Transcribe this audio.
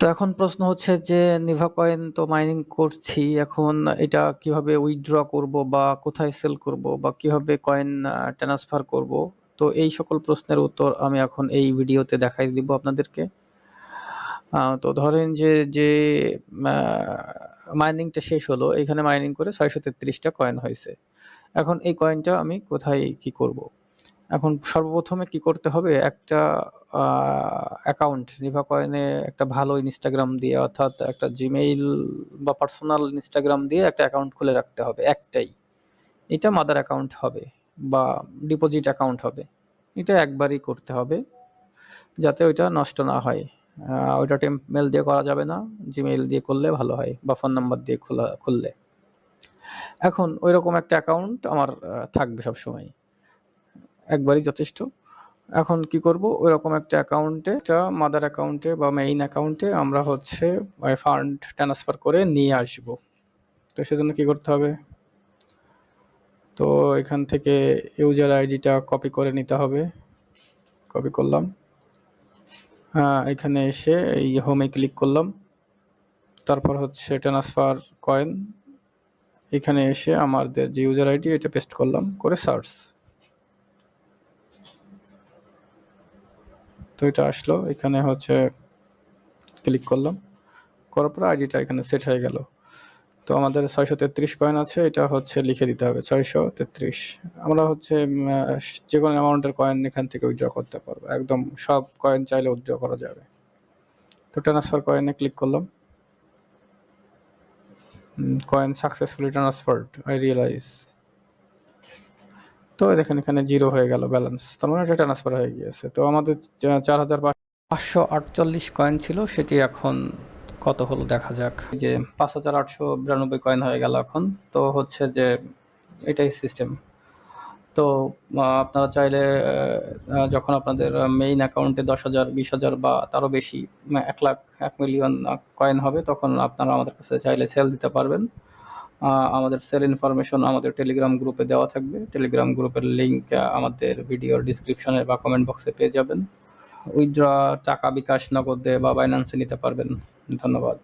তো এখন প্রশ্ন হচ্ছে যে নিভা কয়েন তো মাইনিং করছি, এখন এটা কীভাবে উইথড্র করব বা কোথায় সেল করব বা কীভাবে কয়েন ট্রান্সফার করব? তো এই সকল প্রশ্নের উত্তর আমি এখন এই ভিডিওতে দেখাই দিব আপনাদেরকে। তো ধরেন যে যে মাইনিংটা শেষ হলো, এখানে মাইনিং করে ছয়শো তেত্রিশটা কয়েন হয়েছে। এখন এই কয়েনটা আমি কোথায় কি করব? এখন সর্বপ্রথমে কি করতে হবে? একটা অ্যাকাউন্ট নিভা কয়েনে একটা ভালো ইনস্টাগ্রাম দিয়ে অর্থাৎ একটা জিমেইল বা পার্সোনাল ইনস্টাগ্রাম দিয়ে একটা অ্যাকাউন্ট খুলে রাখতে হবে, একটাই। এটা মাদার অ্যাকাউন্ট হবে বা ডিপোজিট অ্যাকাউন্ট হবে। এটা একবারই করতে হবে যাতে ওইটা নষ্ট না হয়। ওইটা মেল দিয়ে করা যাবে না জিমেইল দিয়ে করলে ভালো হয় বা ফোন নাম্বার দিয়ে খোলা খুললে। এখন ওইরকম একটা অ্যাকাউন্ট আমার থাকবে সবসময় একবারই যথেষ্ট। এখন কি করব? ওই রকম একটা অ্যাকাউন্টে একটা মাদার অ্যাকাউন্টে বা মেইন অ্যাকাউন্টে আমরা হচ্ছে ফান্ড ট্রান্সফার করে নিয়ে আসব। তো সেজন্য কি করতে হবে? তো এখান থেকে ইউজার আইডিটা কপি করে নিতে হবে। কপি করলাম। হ্যাঁ এখানে এসে এই হোমে ক্লিক করলাম। তারপর হচ্ছে ট্রান্সফার কয়েন এখানে এসে আমাদের যে ইউজার আইডি এটা পেস্ট করলাম, করে সার্চ তো এটা আসলো। এখানে হচ্ছে ক্লিক করলাম। করার পর আইডিটা এখানে সেট হয়ে গেল। তো আমাদের ছয়শো তেত্রিশ কয়েন আছে, এটা হচ্ছে লিখে দিতে হবে, ছয়শো তেত্রিশ। আমরা হচ্ছে যে কোনো অ্যামাউন্টের কয়েন এখান থেকে উইথড্র করতে পারব। একদম সব কয়েন চাইলে উইথড্র করা যাবে। তো ট্রান্সফার কয়েনে ক্লিক করলাম। Coin successfully transferred I realise তো দেখেন এখানে জিরো হয়ে গেল ব্যালেন্স তার মানে এটা ট্রান্সফার হয়ে গিয়েছে। তো আমাদের চার হাজার পাঁচশো আটচল্লিশ কয়েন ছিল, সেটি এখন কত হলো দেখা যাক। যে পাঁচ হাজার আটশো বিরানব্বই কয়েন হয়ে গেল এখন। তো হচ্ছে যে এটাই সিস্টেম তো আপনারা চাইলে যখন আপনাদের মেইন অ্যাকাউন্টে দশ হাজার, বিশ হাজার বা তারও বেশি, এক লাখ, এক মিলিয়ন কয়েন হবে, তখন আপনারা আমাদের কাছে চাইলে সেল দিতে পারবেন। আমাদের সেল ইনফরমেশন আমাদের টেলিগ্রাম গ্রুপে দেওয়া থাকবে। টেলিগ্রাম গ্রুপের লিঙ্ক আমাদের ভিডিওর ডিসক্রিপশনে বা কমেন্ট বক্সে পেয়ে যাবেন। উইথড্র টাকা বিকাশ নগদে বা বাইন্যান্সে নিতে পারবেন। ধন্যবাদ।